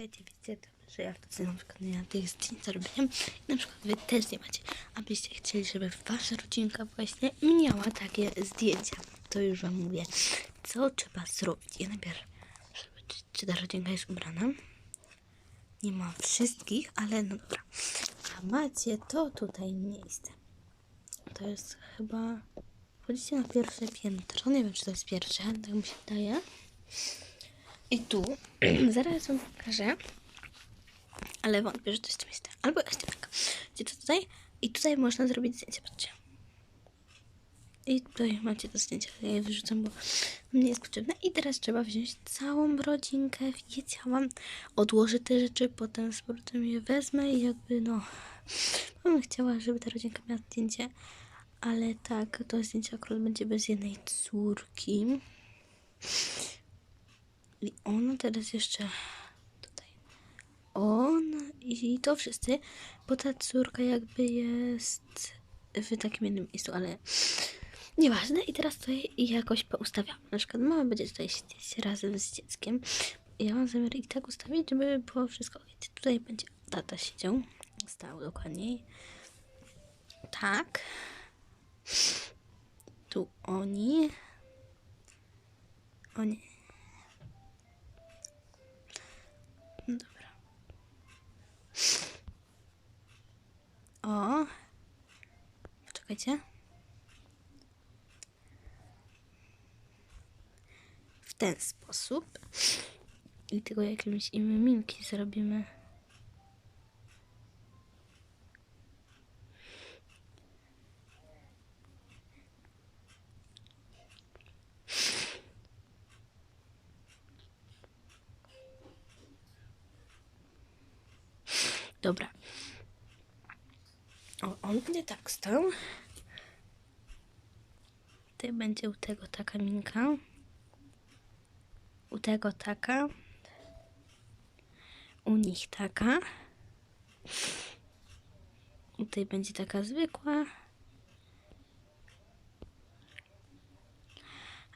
Wiecie, wiecie, to, że ja wtedy na przykład mam tych zdjęć zrobiłem i na przykład wy też nie macie. Abyście chcieli, żeby wasza rodzinka właśnie miała takie zdjęcia, to już wam mówię, co trzeba zrobić. Ja najpierw, żeby, czy, czy ta rodzinka jest ubrana. Nie mam wszystkich, ale no dobra. A macie to tutaj miejsce. To jest chyba... Wchodzicie na pierwsze piętro. Nie wiem, czy to jest pierwsze, tak mi się wydaje. I tu, zaraz wam pokażę, ale wątpię, że to jest miejsce. Albo jest taka. Gdzie to tutaj? I tutaj można zrobić zdjęcie, patrzcie. I tutaj macie to zdjęcie, ja je wyrzucam, bo mnie jest potrzebne. I teraz trzeba wziąć całą rodzinkę, wiedziałam. Odłożę te rzeczy, potem z powrotem je wezmę i jakby no... Bym chciała, żeby ta rodzinka miała zdjęcie, ale tak, to zdjęcie akurat będzie bez jednej córki. I ona teraz jeszcze tutaj. On i to wszyscy, bo ta córka jakby jest w takim jednym miejscu, ale nieważne. I teraz tutaj jakoś poustawiam. Na przykład mama będzie tutaj siedzieć razem z dzieckiem. Ja mam zamiar i tak ustawić, żeby było wszystko ok. Tutaj będzie tata siedział. Stał dokładniej. Tak. Tu oni. Oni. O. Poczekajcie. W ten sposób. I tylko jakimiś innymi minki zrobimy. Dobra. O, on będzie tak stał. Tutaj będzie u tego taka minka. U tego taka. U nich taka. Tutaj będzie taka zwykła.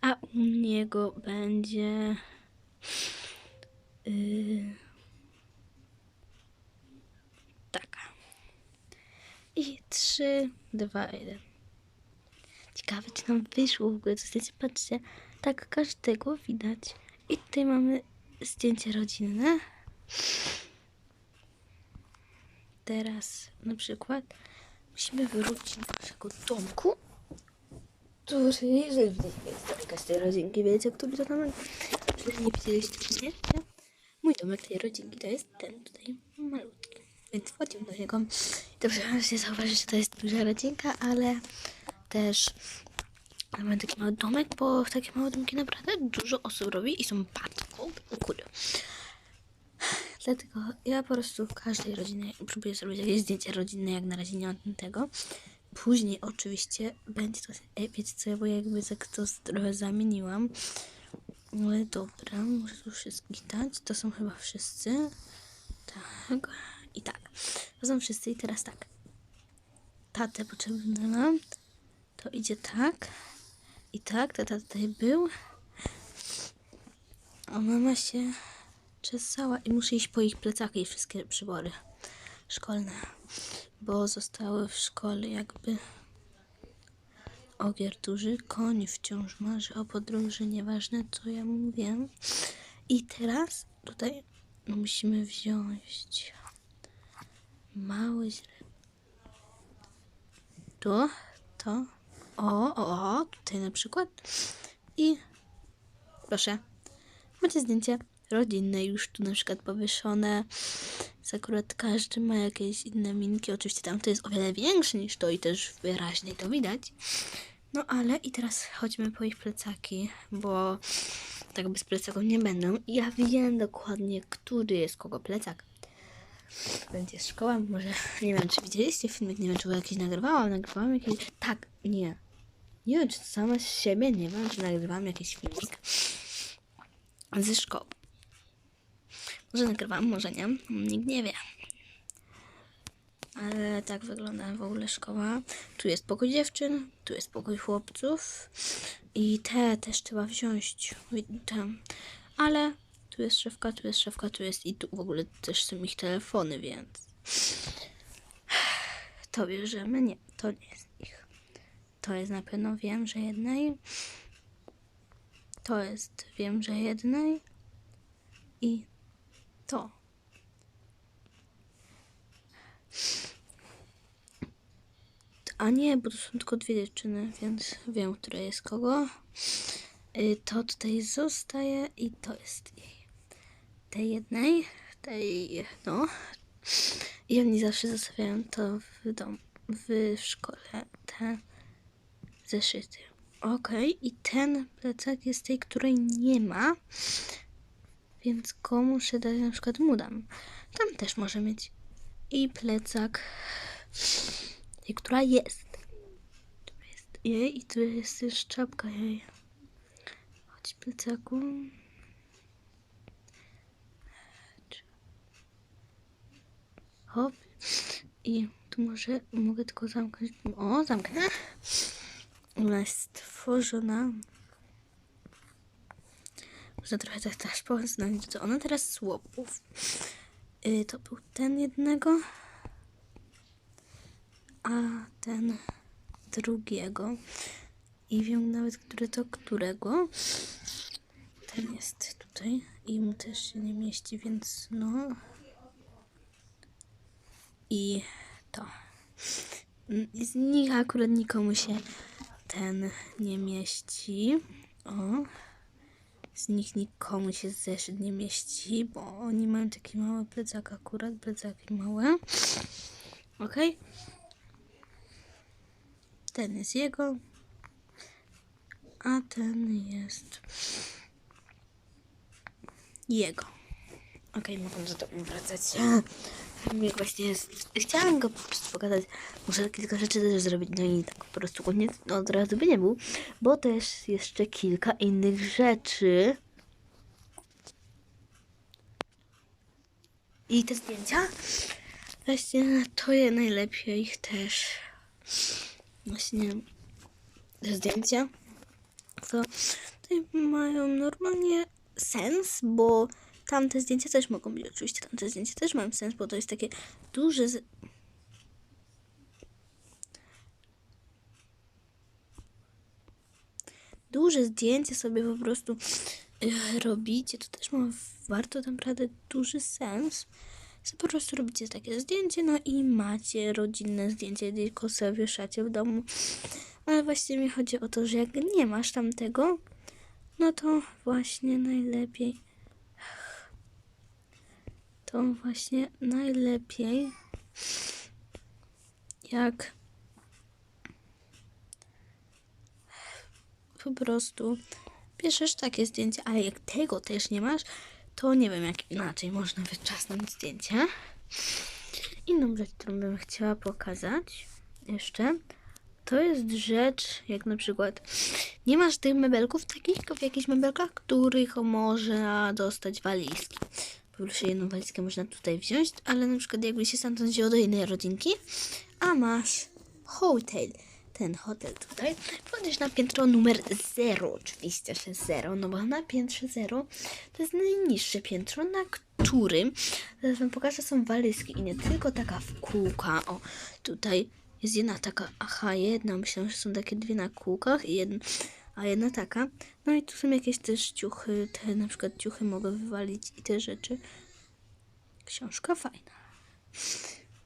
A u niego będzie. Yy, taka. I 3, 2, 1. Ciekawe, czy nam wyszło w ogóle. To zdjęcie, patrzcie, tak każdego widać. I tutaj mamy zdjęcie rodzinne. Teraz na przykład musimy wrócić do naszego domku, który jest daleka z tej rodzinki. Wiecie, który to tam Jeżeli nie widzieliście zdjęcia, mój domek tej rodzinki to jest ten tutaj malutki. Więc wchodzimy do niego. To przepraszam, zauważyć, że to jest duża rodzinka, ale też mamy taki mały domek, bo w takie małe domki naprawdę dużo osób robi i są bardzo kurde. Dlatego ja po prostu każdej rodzinie próbuję zrobić jakieś zdjęcie rodzinne, jak na razie nie mam tego. Później oczywiście będzie to, e, wiecie co, ja bo jakby tak to trochę zamieniłam. Ale dobra, muszę tu wszystkich dać. To są chyba wszyscy. Tak. I tak. To są wszyscy i teraz tak. Tatę potrzebny nam. To idzie tak. I tak, tata tutaj był. A mama się czesała i muszę iść po ich plecaki i wszystkie przybory szkolne. Bo zostały w szkole jakby ogier duży, koń wciąż marzy o podróży, nieważne co ja mówię. I teraz tutaj musimy wziąć mały źreb. Tu, to, o, o, o, tutaj na przykład. I proszę, macie zdjęcie rodzinne już tu na przykład powieszone. Akurat każdy ma jakieś inne minki. Oczywiście tam to jest o wiele większe niż to i też wyraźnie to widać. No ale i teraz chodźmy po ich plecaki, bo tak bez plecaków nie będą. Ja wiem dokładnie, który jest kogo plecak. Będzie szkoła, może nie wiem, czy widzieliście filmik, nie wiem, czy go jakiś nagrywałam, nagrywałam jakiś... Tak, nie. Nie wiem, czy to sama z siebie, nie wiem, czy nagrywałam jakiś filmik ze szkoły. Może nagrywam, może nie. Nikt nie wie. Ale tak wygląda w ogóle szkoła. Tu jest pokój dziewczyn, tu jest pokój chłopców. I te też trzeba wziąć. Ale Tu jest szefka, tu jest szefka, tu jest i tu w ogóle też są ich telefony, więc... To bierzemy? Nie, to nie jest ich. To jest na pewno wiem, że jednej. To jest wiem, że jednej. I to. A nie, bo to są tylko dwie dziewczyny, więc wiem, która jest kogo. Y, To tutaj zostaje i to jest jej. Tej jednej, tej, no. I oni zawsze zostawiają to w domu, w szkole, te zeszyty. Okej, i ten plecak jest tej, której nie ma, więc go muszę dać, na przykład mu dam. Tam też może mieć. I plecak, tej, która jest. Tu jest jej i tu jest też czapka jej. Chodź, plecaku. Hop. I tu może mogę tylko zamknąć. O, zamknę. Ona jest stworzona. Można trochę tak też poznać, to ona teraz słopów. Y, to był ten jednego, a ten drugiego. I wiem nawet, który to którego. Ten jest tutaj i mu też się nie mieści, więc no. I to. Z nich akurat nikomu się ten nie mieści. O. Z nich nikomu się zeszyt nie mieści, bo oni mają taki mały plecak akurat, plecaki małe. Ok. Ten jest jego, a ten jest jego. Okej, mogę za to wracać. Jak właśnie jest. Chciałam go po prostu pokazać. Muszę kilka rzeczy też zrobić, no i tak po prostu koniec no, od razu by nie był, bo też jeszcze kilka innych rzeczy. I te zdjęcia? Właśnie to je najlepiej ich też. Właśnie te zdjęcia to tutaj mają normalnie sens, bo tamte zdjęcia też mogą być oczywiście, tamte zdjęcia też mają sens, bo to jest takie duże... Z... Duże zdjęcie sobie po prostu e, robicie, to też ma warto naprawdę duży sens. Że po prostu robicie takie zdjęcie, no i macie rodzinne zdjęcie, tylko sobie wieszacie w domu. Ale właśnie mi chodzi o to, że jak nie masz tamtego, no to właśnie najlepiej. To właśnie najlepiej, jak po prostu bierzesz takie zdjęcie, ale jak tego też nie masz, to nie wiem jak inaczej można wyczasnąć zdjęcie. Inną rzecz, którą bym chciała pokazać jeszcze, to jest rzecz, jak na przykład nie masz tych mebelków takich, tylko w jakichś mebelkach, których można dostać walizki. Po prostu jedną walizkę można tutaj wziąć, ale na przykład jakby się stamtąd wziął do innej rodzinki, a masz hotel, ten hotel tutaj, wchodzisz na piętro numer 0, oczywiście, że 0, no bo na piętrze 0 to jest najniższe piętro, na którym, zaraz wam pokażę, są walizki i nie tylko taka w kółka, o, tutaj jest jedna taka, aha, jedna, myślałam, że są takie dwie na kółkach, i jedna, a jedna taka. No i tu są jakieś też ciuchy, te na przykład ciuchy mogę wywalić i te rzeczy. Książka fajna.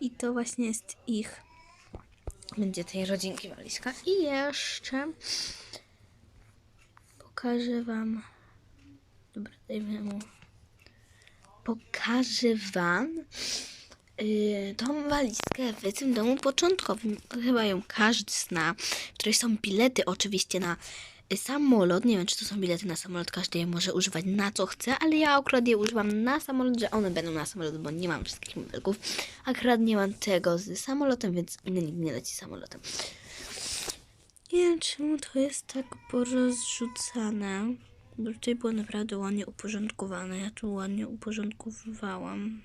I to właśnie jest ich, będzie tej rodzinki walizka. I jeszcze pokażę wam, dobra, dajmy mu, pokażę wam yy, tą walizkę w tym domu początkowym. Chyba ją każdy zna. W której są bilety oczywiście na y, samolot. Nie wiem, czy to są bilety na samolot. Każdy je może używać na co chce, ale ja akurat je używam na samolot, że one będą na samolot, bo nie mam wszystkich modelków. Akurat nie mam tego z samolotem, więc nikt nie leci samolotem. Nie wiem, czemu to jest tak porozrzucane. Bo tutaj było naprawdę ładnie uporządkowane. Ja tu ładnie uporządkowywałam.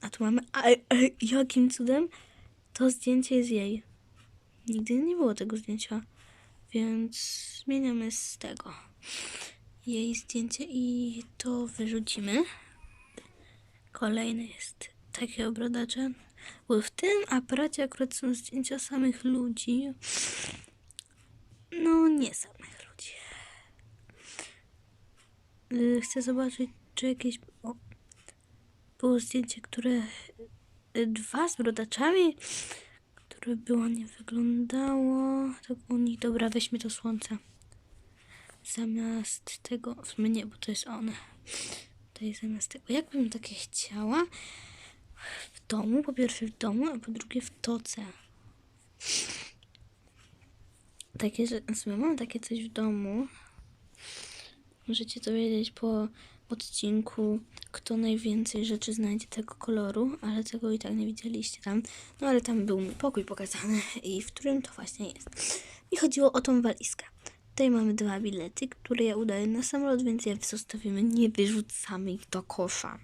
A tu mamy. A, a, jakim cudem to zdjęcie jest jej? Nigdy nie było tego zdjęcia, więc zmieniamy z tego. jej zdjęcie i to wyrzucimy. Kolejny jest takie obrodacze. Bo w tym aparacie akurat są zdjęcia samych ludzi. No, nie samych ludzi. Y, Chcę zobaczyć, czy jakieś. Było zdjęcie, które. y, Dwa z brodaczami, które by ładnie wyglądało. Tak u nich. Dobra, weźmy to słońce. Zamiast tego. W sumie nie, bo to jest one. Tutaj zamiast tego. Jakbym takie chciała. W domu, po pierwsze w domu, a po drugie w toce. Takie, że w sumie mam takie coś w domu. Możecie to wiedzieć po odcinku, kto najwięcej rzeczy znajdzie tego koloru, ale tego i tak nie widzieliście tam. No ale tam był mój pokój pokazany i w którym to właśnie jest. I chodziło o tą walizkę. Tutaj mamy dwa bilety, które ja udaję na samolot, więc je zostawimy, nie wyrzucamy ich do kosza.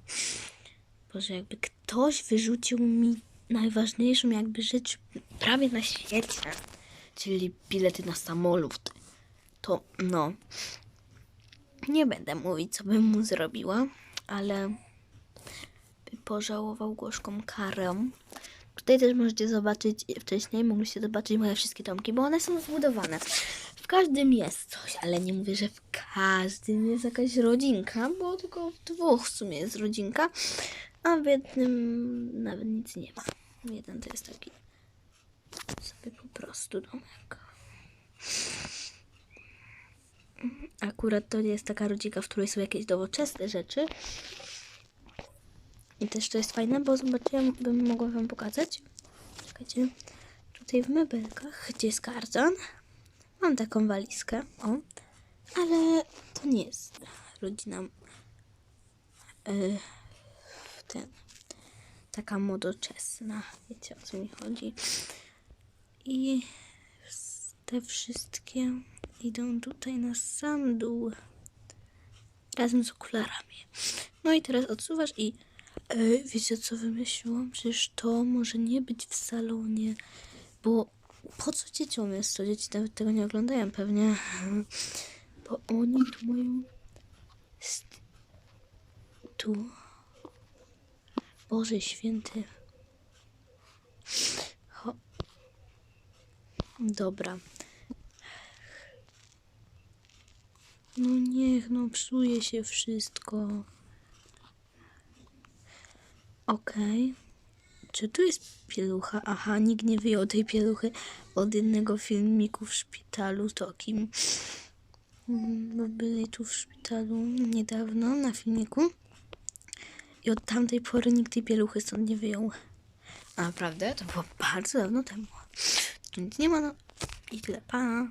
Boże, jakby ktoś wyrzucił mi najważniejszą jakby rzecz prawie na świecie, czyli bilety na samolot, to no, nie będę mówić, co bym mu zrobiła, ale pożałował gorzką karę. Tutaj też możecie zobaczyć, wcześniej mogliście zobaczyć moje wszystkie domki, bo one są zbudowane. W każdym jest coś, ale nie mówię, że w każdym jest jakaś rodzinka, bo tylko w dwóch w sumie jest rodzinka, a w jednym nawet nic nie ma. Jeden to jest taki sobie po prostu domek. Akurat to jest taka rodzinka, w której są jakieś nowoczesne rzeczy. I też to jest fajne, bo zobaczyłem, bym mogła wam pokazać. Czekajcie. Tutaj w mebelkach, gdzie jest karton, mam taką walizkę. O. Ale to nie jest rodzina yy, ten taka młodoczesna. Wiecie o co mi chodzi. I te wszystkie idą tutaj na sam dół. Razem z okularami. No i teraz odsuwasz i yy, wiecie co wymyśliłam? Przecież to może nie być w salonie, bo po co dzieciom jest to? Dzieci nawet tego nie oglądają pewnie. Bo oni tu mają... Tu. Boże święty. Ho. Dobra. No niech, no psuje się wszystko. Okej. Czy tu jest pielucha? Aha, nikt nie wyjął tej pieluchy od jednego filmiku w szpitalu takim. Mm, Bo byli tu w szpitalu niedawno na filmiku. I od tamtej pory nikt tej pieluchy stąd nie wyjął. Naprawdę? To było bardzo dawno temu. Tu nic nie ma, no. I tyle, pa.